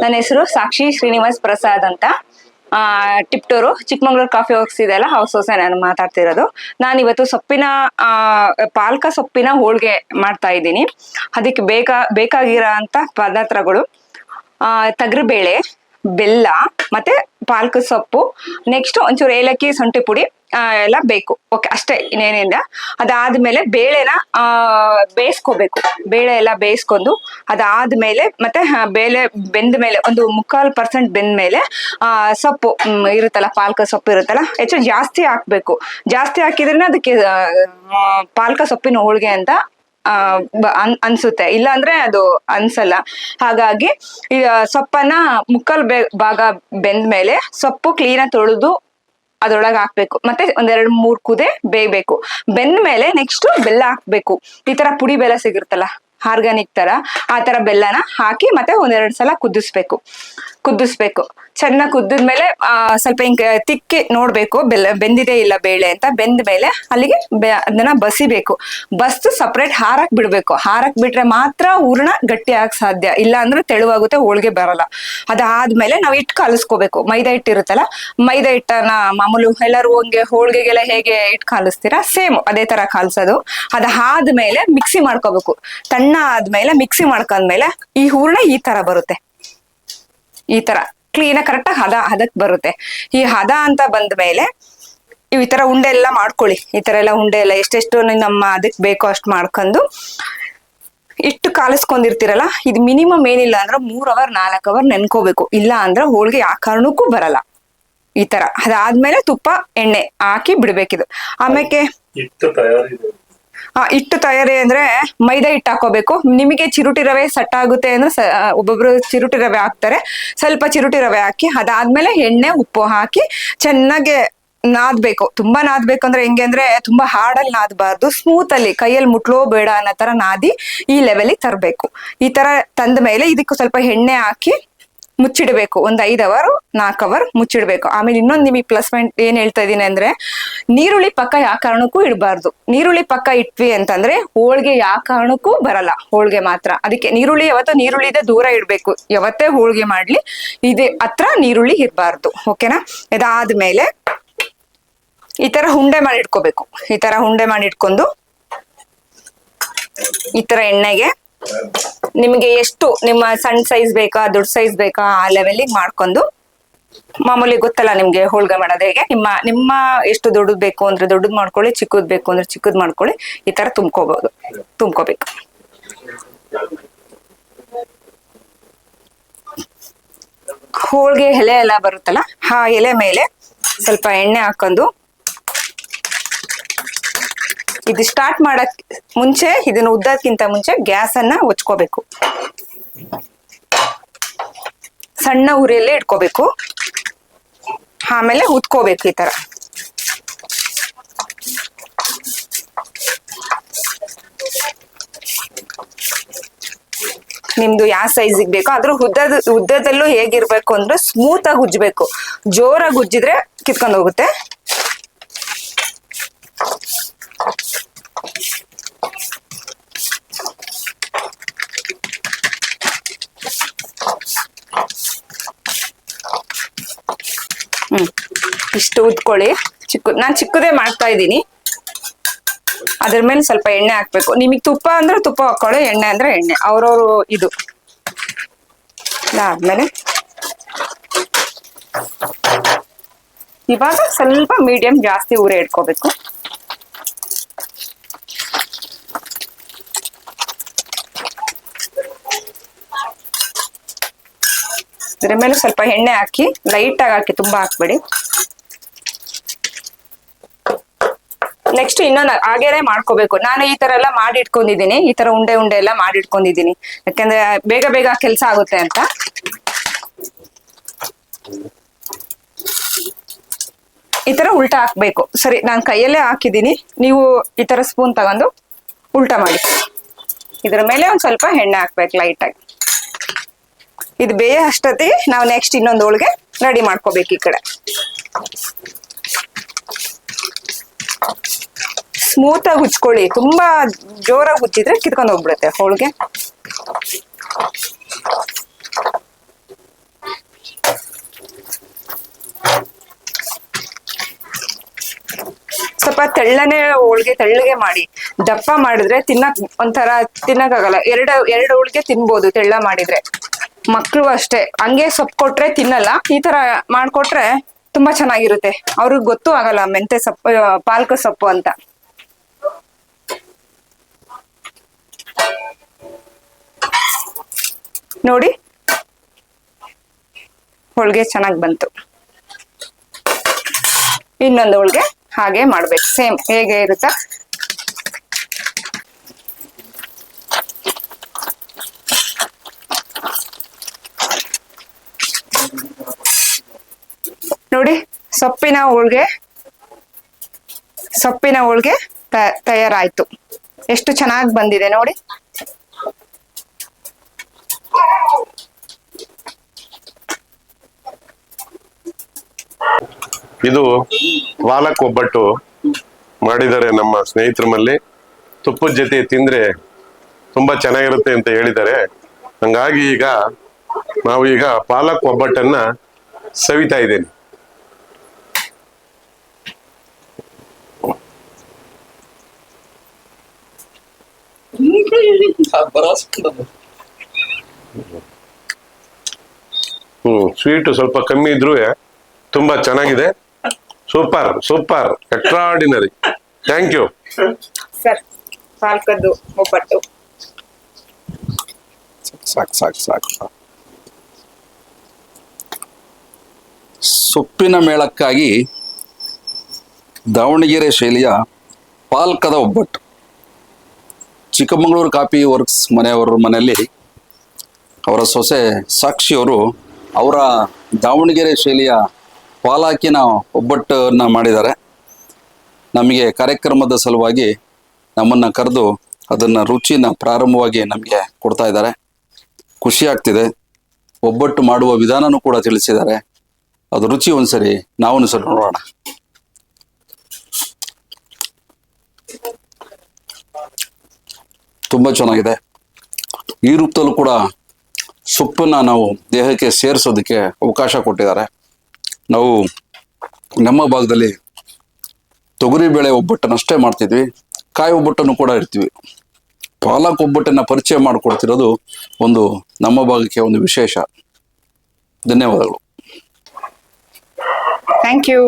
ನನ್ನ ಹೆಸರು ಸಾಕ್ಷಿ ಶ್ರೀನಿವಾಸ್ ಪ್ರಸಾದ್ ಅಂತ. ಟಿಪ್ಟೂರು, ಚಿಕ್ಕಮಂಗ್ಳೂರು ಕಾಫಿ ವರ್ಕ್ಸ್ ಇದೆಯಲ್ಲ ಹೌಸ್ ಹೌಸ್ ನಾನು ಮಾತಾಡ್ತಿರೋದು. ನಾನು ಇವತ್ತು ಸೊಪ್ಪಿನ ಪಾಲಕ ಸೊಪ್ಪಿನ ಹೋಳಿಗೆ ಮಾಡ್ತಾ ಇದ್ದೀನಿ. ಅದಕ್ಕೆ ಬೇಕಾ, ಬೇಕಾಗಿರೋ ಅಂತ ಪದಾರ್ಥಗಳು. ಬೇಳೆ ಬೆಲ್ಲ ಮತ್ತೆ ಪಾಲಕ ಸೊಪ್ಪು ನೆಕ್ಸ್ಟ್ ಒಂಚೂರು ಏಲಕ್ಕಿ ಶುಂಠಿ ಪುಡಿ ಎಲ್ಲ ಬೇಕು. ಓಕೆ ಅಷ್ಟೇ ಇನ್ನೇನಿಲ್ಲ. ಅದಾದ್ಮೇಲೆ ಬೇಳೆನ ಆ, ಬೇಯಿಸ್ಕೋಬೇಕು. ಬೇಳೆ ಎಲ್ಲ ಬೇಯಿಸ್ಕೊಂಡು ಅದಾದ್ಮೇಲೆ ಮತ್ತೆ ಬೇಳೆ ಬೆಂದ ಮೇಲೆ ಒಂದು ಮುಕ್ಕಾಲ್ ಪರ್ಸೆಂಟ್ ಬೆಂದ ಮೇಲೆ ಆ, ಸೊಪ್ಪು ಇರುತ್ತಲ್ಲ ಪಾಲಕ ಸೊಪ್ಪು ಇರುತ್ತಲ್ಲ ಹೆಚ್ಚು ಜಾಸ್ತಿ ಹಾಕ್ಬೇಕು. ಜಾಸ್ತಿ ಹಾಕಿದ್ರೆ ಅದಕ್ಕೆ ಪಾಲಕ ಸೊಪ್ಪಿನ ಹೋಳಿಗೆ ಅಂತ ಅನ್ಸುತ್ತೆ. ಇಲ್ಲ ಅಂದ್ರೆ ಅದು ಅನ್ಸಲ್ಲ. ಹಾಗಾಗಿ ಸೊಪ್ಪನ್ನ ಮುಕ್ಕಲ್ ಬೆ, ಭಾಗ ಬೆಂದ ಮೇಲೆ ಸೊಪ್ಪು ಕ್ಲೀನಾಗಿ ತೊಳೆದು ಅದ್ರೊಳಗೆ ಹಾಕ್ಬೇಕು. ಮತ್ತೆ ಒಂದೆರಡು ಮೂರ್ ಕುದೆ ಬೇಯ್ಬೇಕು. ಬೆಂದ ಮೇಲೆ ನೆಕ್ಸ್ಟ್ ಬೆಲ್ಲ ಹಾಕ್ಬೇಕು. ಈ ತರ ಪುಡಿ ಬೆಲ್ಲ ಸಿಗಿರ್ತಲ್ಲ ಆರ್ಗಾನಿಕ್ ತರ, ಆ ತರ ಬೆಲ್ಲನ ಹಾಕಿ ಮತ್ತೆ ಒಂದೆರಡು ಸಲ ಕುದಿಸ್ಬೇಕು. ಕುದಿಸ್ಬೇಕು. ಚೆನ್ನಾಗಿ ಕುದ್ದಿದ್ಮೇಲೆ ಸ್ವಲ್ಪ ಹಿಂಗೆ ತಿಕ್ಕಿ ನೋಡ್ಬೇಕು, ಬೆಲ್ಲ ಬೆಂದಿದೆ ಇಲ್ಲ ಬೇಳೆ ಅಂತ ಬೆಂದ ಮೇಲೆ ಅಲ್ಲಿಗೆ ಅದನ್ನ ಬಸಿಬೇಕು. ಬಸ್ದು ಸಪ್ರೇಟ್ ಹಾರಕ್ ಬಿಡ್ಬೇಕು. ಹಾರಕ್ ಬಿಟ್ರೆ ಮಾತ್ರ ಹೂರ್ಣ ಗಟ್ಟಿ ಆಗಕ್ ಸಾಧ್ಯ. ಇಲ್ಲ ಅಂದ್ರೆ ತೆಳುವಾಗುತ್ತೆ, ಹೋಳಿಗೆ ಬರಲ್ಲ. ಅದಾದ್ಮೇಲೆ ನಾವು ಹಿಟ್ಟು ಕಲಸ್ಕೋಬೇಕು. ಮೈದಾ ಹಿಟ್ಟು ಇರುತ್ತಲ್ಲ, ಮೈದಾ ಹಿಟ್ಟನ್ನ ಮಾಮೂಲು ಎಲ್ಲರೂ ಹಂಗೆ ಹೋಳಿಗೆಗೆಲ್ಲ ಹೇಗೆ ಹಿಟ್ಟು ಕಾಲಿಸ್ತೀರಾ? ಸೇಮ್ ಅದೇ ತರ ಕಾಲಿಸೋದು. ಅದಾದ್ಮೇಲೆ ಮಿಕ್ಸಿ ಮಾಡ್ಕೋಬೇಕು. ತಣ್ಣ ಆದ್ಮೇಲೆ ಮಿಕ್ಸಿ ಮಾಡ್ಕೊಂಡ್ಮೇಲೆ ಈ ಹೂರ್ಣ ಈ ತರ ಬರುತ್ತೆ. ಈ ತರ ಕ್ಲೀನ್ ಕರೆಕ್ಟಾಗಿ ಹದ, ಹದಕ್ ಬರುತ್ತೆ. ಈ ಹದ ಅಂತ ಬಂದ ಮೇಲೆ ಈ ತರ ಉಂಡೆ ಎಲ್ಲ ಮಾಡ್ಕೊಳ್ಳಿ. ಈ ತರ ಎಲ್ಲ ಉಂಡೆ ಎಲ್ಲ ಎಷ್ಟೆಷ್ಟು ನಮ್ಮ ಅದಕ್ಕೆ ಬೇಕೋ ಅಷ್ಟು ಮಾಡ್ಕೊಂಡು ಇಟ್ಟು ಕಾಲಿಸ್ಕೊಂಡಿರ್ತೀರಲ್ಲ, ಇದು ಮಿನಿಮಮ್ ಏನಿಲ್ಲ ಅಂದ್ರೆ ಮೂರ್ ಅವರ್ ನಾಲ್ಕು ಅವರ್ ನೆನ್ಕೋಬೇಕು. ಇಲ್ಲ ಅಂದ್ರೆ ಹೋಳಿಗೆ ಯಾವ ಕಾರಣಕ್ಕೂ ಬರಲ್ಲ. ಈ ತರ. ಅದಾದ್ಮೇಲೆ ತುಪ್ಪ, ಎಣ್ಣೆ ಹಾಕಿ ಬಿಡ್ಬೇಕಿದು. ಆಮೇಲೆ ಆ ಹಿಟ್ಟು ತಯಾರಿ ಅಂದ್ರೆ ಮೈದಾ ಹಿಟ್ಟು ಹಾಕೋಬೇಕು. ನಿಮಗೆ ಚಿರುಟಿ ರವೆ ಸಟ್ ಆಗುತ್ತೆ ಅಂದ್ರೆ ಒಬ್ಬೊಬ್ರು ಚಿರುಟಿ ರವೆ ಹಾಕ್ತಾರೆ. ಸ್ವಲ್ಪ ಚಿರುಟಿ ರವೆ ಹಾಕಿ, ಅದಾದ್ಮೇಲೆ ಎಣ್ಣೆ, ಉಪ್ಪು ಹಾಕಿ ಚೆನ್ನಾಗಿ ನಾದ್ಬೇಕು. ತುಂಬಾ ನಾದ್ಬೇಕು ಅಂದ್ರೆ ಹೆಂಗೆ ಅಂದ್ರೆ ತುಂಬಾ ಹಾಡಲ್ಲಿ ನಾದಬಾರ್ದು. ಸ್ಮೂತ್ ಅಲ್ಲಿ, ಕೈಯಲ್ಲಿ ಮುಟ್ಲೋ ಬೇಡ ಅನ್ನೋ ತರ ನಾದಿ ಈ ಲೆವೆಲಿಗೆ ತರಬೇಕು. ಈ ತರ ತಂದ ಮೇಲೆ ಇದಕ್ಕೂ ಸ್ವಲ್ಪ ಎಣ್ಣೆ ಹಾಕಿ ಮುಚ್ಚಿಡ್ಬೇಕು. ಒಂದ್ ಐದ್ ಅವರ್ ನಾಲ್ಕು ಅವರ್ ಮುಚ್ಚಿಡ್ಬೇಕು. ಆಮೇಲೆ ಇನ್ನೊಂದು ನಿಮಗೆ ಪ್ಲಸ್ ಪಾಯಿಂಟ್ ಏನ್ ಹೇಳ್ತಾ ಇದೀನಿ ಅಂದ್ರೆ, ನೀರುಳ್ಳಿ ಪಕ್ಕ ಯಾವ ಕಾರಣಕ್ಕೂ ಇಡಬಾರ್ದು. ನೀರುಳ್ಳಿ ಪಕ್ಕ ಇಟ್ವಿ ಅಂತಂದ್ರೆ, ಹೋಳ್ಗೆ ಯಾವ ಕಾರಣಕ್ಕೂ ಬರಲ್ಲ. ಹೋಳ್ಗೆ ಮಾತ್ರ. ಅದಕ್ಕೆ ನೀರುಳ್ಳಿ ಯಾವತ್ತೋ ನೀರುಳ್ಳಿದೆ ದೂರ ಇಡಬೇಕು. ಯಾವತ್ತೇ ಹೋಳ್ಗೆ ಮಾಡ್ಲಿ, ಇದೆ ಹತ್ರ ನೀರುಳ್ಳಿ ಇರಬಾರ್ದು. ಓಕೆನಾ? ಇದಾದ್ಮೇಲೆ, ಈ ತರ ಹುಂಡೆ ಮಾಡಿ ಇಟ್ಕೋಬೇಕು. ಈ ತರ ಹುಂಡೆ ಮಾಡಿ ಇಟ್ಕೊಂಡು, ಈ ತರ ಎಣ್ಣೆಗೆ ನಿಮಗೆ ಎಷ್ಟು ನಿಮ್ಮ ಸಣ್ಣ ಸೈಜ್ ಬೇಕಾ, ದೊಡ್ಡ ಸೈಜ್ ಬೇಕಾ ಆ ಲೆವೆಲಿಗೆ ಮಾಡ್ಕೊಂಡು ಮಾಮೂಲಿ ಗೊತ್ತಲ್ಲ ನಿಮ್ಗೆ ಹೋಳ್ಗೆ ಮಾಡೋದು ಹೇಗೆ? ನಿಮ್ಮ ನಿಮ್ಮ ಎಷ್ಟು ದೊಡ್ಡದ್ ಬೇಕು ಅಂದ್ರೆ ದೊಡ್ಡದು ಮಾಡ್ಕೊಳ್ಳಿ, ಚಿಕ್ಕದ್ ಬೇಕು ಅಂದ್ರೆ ಚಿಕ್ಕದ್ ಮಾಡ್ಕೊಳ್ಳಿ, ಈ ತರ ತುಂಬ್ಕೋಬಹುದು ತುಂಬ್ಕೋಬೇಕು. ಹೋಳ್ಗೆ ಎಲೆ ಎಲ್ಲ ಬರುತ್ತಲ್ಲ, ಆ ಎಲೆ ಮೇಲೆ ಸ್ವಲ್ಪ ಎಣ್ಣೆ ಹಾಕೊಂಡು ಇದು ಸ್ಟಾರ್ಟ್ ಮಾಡಕ್ ಮುಂಚೆ, ಇದನ್ನ ಉದ್ದಕ್ಕಿಂತ ಮುಂಚೆ ಗ್ಯಾಸ್ ಅನ್ನ ಹೊಚ್ಕೋಬೇಕು ಸಣ್ಣ ಉರಿಯಲ್ಲೇ ಇಟ್ಕೋಬೇಕು. ಆಮೇಲೆ ಉತ್ಕೋಬೇಕು ಈ ತರ. ನಿಮ್ದು ಯಾವ ಸೈಜಿಗೆ ಬೇಕೋ ಅದ್ರ ಉದ್ದದ, ಉದ್ದದಲ್ಲೂ ಹೇಗಿರ್ಬೇಕು ಅಂದ್ರೆ ಸ್ಮೂತ್ ಆಗಿ ಉಜ್ಬೇಕು ಜೋರಾಗಿ ಉಜ್ಜಿದ್ರೆ ಕಿತ್ಕೊಂಡು ಹೋಗುತ್ತೆ. ಇಷ್ಟು ಉದ್ಕೊಳ್ಳಿ ಚಿಕ್ಕ, ನಾನ್ ಚಿಕ್ಕದೇ ಮಾಡ್ತಾ ಇದ್ದೀನಿ. ಅದ್ರ ಮೇಲೆ ಸ್ವಲ್ಪ ಎಣ್ಣೆ ಹಾಕ್ಬೇಕು. ನಿಮಗೆ ತುಪ್ಪ ಅಂದ್ರೆ ತುಪ್ಪ ಹಾಕೊಳ್ಳಿ, ಎಣ್ಣೆ ಅಂದ್ರೆ ಎಣ್ಣೆ. ಅವ್ರವ್ರು ಇದು. ಆದ್ಮೇಲೆ. ಇವಾಗ ಸ್ವಲ್ಪ ಮೀಡಿಯಂ ಜಾಸ್ತಿ ಉರಿ ಇಟ್ಕೋಬೇಕು ಇದ್ರ ಮೇಲೆ ಸ್ವಲ್ಪ ಎಣ್ಣೆ ಹಾಕಿ ಲೈಟ್ ಆಗಿ ಹಾಕಿ, ತುಂಬಾ ಹಾಕ್ಬೇಡಿ. ನೆಕ್ಸ್ಟ್ ಇನ್ನೊಂದು ಹಾಗೇನೆ ಮಾಡ್ಕೋಬೇಕು. ನಾನು ಈ ತರ ಎಲ್ಲ ಮಾಡಿ ಇಟ್ಕೊಂಡಿದ್ದೀನಿ ಈ ತರ ಉಂಡೆ ಉಂಡೆ ಎಲ್ಲ ಮಾಡಿ ಇಟ್ಕೊಂಡಿದ್ದೀನಿ ಯಾಕಂದ್ರೆ ಬೇಗ ಬೇಗ ಕೆಲಸ ಆಗುತ್ತೆ ಅಂತ. ಈ ತರ ಉಲ್ಟಾ ಹಾಕ್ಬೇಕು. ಸರಿ, ನಾನು ಕೈಯಲ್ಲೇ ಹಾಕಿದ್ದೀನಿ. ನೀವು ಈ ತರ ಸ್ಪೂನ್ ತಗೊಂಡು ಉಲ್ಟಾ ಮಾಡಿ. ಇದ್ರ ಮೇಲೆ ಒಂದ್ ಸ್ವಲ್ಪ ಎಣ್ಣೆ ಹಾಕ್ಬೇಕು ಲೈಟ್ ಆಗಿ. ಇದು ಬೇಯ ಅಷ್ಟೊತ್ತಿಗೆ ನಾವು ನೆಕ್ಸ್ಟ್ ಇನ್ನೊಂದು ಹೋಳಿಗೆ ರೆಡಿ ಮಾಡ್ಕೋಬೇಕು ಈ ಕಡೆ. ಸ್ಮೂತ್ ಆಗಿ ಉಚ್ಕೊಳ್ಳಿ ತುಂಬಾ ಜೋರಾಗಿ ಉಚ್ಚಿದ್ರೆ ಕಿತ್ಕೊಂಡು ಹೋಗ್ಬಿಡುತ್ತೆ ಹೋಳಿಗೆ. ಸ್ವಲ್ಪ ತೆಳ್ಳನೆ ಹೋಳಿಗೆ ತೆಳ್ಳಗೆ ಮಾಡಿ. ದಪ್ಪ ಮಾಡಿದ್ರೆ ತಿನ್ನಕ್ ಒಂಥರ ತಿನ್ನಕ್ಕಾಗಲ್ಲ. ಎರಡು ಎರಡು ಹೋಳಿಗೆ ತಿನ್ಬೋದು ತೆಳ್ಳ ಮಾಡಿದ್ರೆ. ಮಕ್ಕಳು ಅಷ್ಟೇ. ಹಂಗೆ ಸೊಪ್ಪು ಕೊಟ್ರೆ ತಿನ್ನಲ್ಲ. ಈ ತರ ಮಾಡ್ಕೊಟ್ರೆ ತುಂಬಾ ಚೆನ್ನಾಗಿರುತ್ತೆ. ಅವ್ರಿಗೆ ಗೊತ್ತೂ ಆಗಲ್ಲ ಮೆಂತೆ ಸೊಪ್ಪು ಪಾಲಕ್ ಸೊಪ್ಪು ಅಂತ. ನೋಡಿ. ಹೋಳಿಗೆ ಚೆನ್ನಾಗಿ ಬಂತು. ಇನ್ನೊಂದು ಹೋಳಿಗೆ ಹಾಗೆ ಮಾಡ್ಬೇಕು. ಸೇಮ್ ಹೇಗೆ ಇರುತ್ತಾ? ನೋಡಿ, ಸೊಪ್ಪಿನ ಹೋಳ್ಗೆ. ಸೊಪ್ಪಿನ ಹೋಳ್ಗೆ ತಯಾರಾಯ್ತು. ಎಷ್ಟು ಚೆನ್ನಾಗಿ ಬಂದಿದೆ ನೋಡಿ. ಇದು ಪಾಲಕ್ ಒಬ್ಬಟ್ಟು ಮಾಡಿದ್ದಾರೆ ನಮ್ಮ ಸ್ನೇಹಿತರ ಮಲ್ಲಿ. ತುಪ್ಪದ ಜೊತೆ ತಿಂದ್ರೆ ತುಂಬಾ ಚೆನ್ನಾಗಿರುತ್ತೆ ಅಂತ ಹೇಳಿದ್ದಾರೆ. ಹಂಗಾಗಿ ಈಗ ನಾವು ಈಗ ಪಾಲಕ್ ಒಬ್ಬಟ್ಟನ್ನ ಸವಿತಾ ಇದ್ದೇನೆ. ಹ್ಮ್ ಸ್ವೀಟ್ ಸ್ವಲ್ಪ ಕಮ್ಮಿ ಇದ್ರೂ ತುಂಬಾ ಚೆನ್ನಾಗಿದೆ. Super super extraordinary thank you sir ಪಾಲ್ಕದ್ದು ಒಬ್ಬಟ್ಟು. ಸಾಕು ಸಾಕು ಸಾಕು ಸೊಪ್ಪಿನ ಮೇಳಕ್ಕಾಗಿ ದಾವಣಗೆರೆ ಶೈಲಿಯ ಪಾಲ್ಕದ ಒಬ್ಬಟ್ಟು. ಚಿಕ್ಕಮಗಳೂರು ಕಾಫಿ ವರ್ಕ್ಸ್ ಮನೆಯವರ ಮನೆಯಲ್ಲಿ ಅವರ ಸೊಸೆ ಸಾಕ್ಷಿಯವರು ಅವರ ದಾವಣಗೆರೆ ಶೈಲಿಯ ಪಾಲಾಕಿನ ಒಬ್ಬಟ್ಟನ್ನು ಮಾಡಿದ್ದಾರೆ. ನಮಗೆ ಕಾರ್ಯಕ್ರಮದ ಸಲುವಾಗಿ ನಮ್ಮನ್ನು ಕರೆದು ಅದನ್ನು ರುಚಿನ ಪ್ರಾರಂಭವಾಗಿ ನಮಗೆ ಕೊಡ್ತಾ ಇದ್ದಾರೆ. ಖುಷಿ ಆಗ್ತಿದೆ. ಒಬ್ಬಟ್ಟು ಮಾಡುವ ವಿಧಾನನೂ ಕೂಡ ತಿಳಿಸಿದ್ದಾರೆ. ಅದು ರುಚಿ ಒಂದ್ಸರಿ ನಾವು ಸರಿ ನೋಡೋಣ. ತುಂಬ ಚೆನ್ನಾಗಿದೆ. ಈ ರೂಪದಲ್ಲೂ ಕೂಡ ಸೊಪ್ಪನ್ನ ನಾವು ದೇಹಕ್ಕೆ ಸೇರಿಸೋದಕ್ಕೆ ಅವಕಾಶ ಕೊಟ್ಟಿದ್ದಾರೆ. ನಾವು ನಮ್ಮ ಭಾಗದಲ್ಲಿ ತೊಗರಿಬೇಳೆ ಒಬ್ಬಟ್ಟನ್ನಷ್ಟೇ ಮಾಡ್ತಿದ್ವಿ. ಕಾಯಿ ಒಬ್ಬಟ್ಟನ್ನು ಕೂಡ ಇರ್ತೀವಿ ಪಾಲಕ್ ಒಬ್ಬಟ್ಟನ್ನು ಪರಿಚಯ ಮಾಡಿಕೊಡ್ತಿರೋದು ಒಂದು ನಮ್ಮ ಭಾಗಕ್ಕೆ ಒಂದು ವಿಶೇಷ. ಧನ್ಯವಾದಗಳು. Thank you